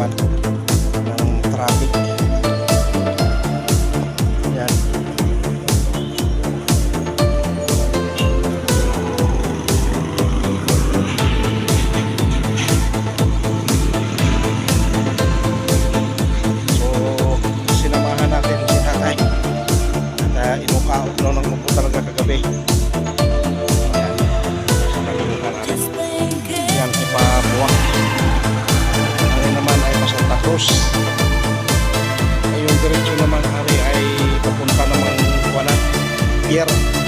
naman. Ng traffic. Yan. So sinamahan natin si tatay. At ah, uh, inukaot no nang mupo talaga kagabi. Yan yan ipabuwang Cruz. Ay yung diretso naman hari ay papunta naman wala. Pier.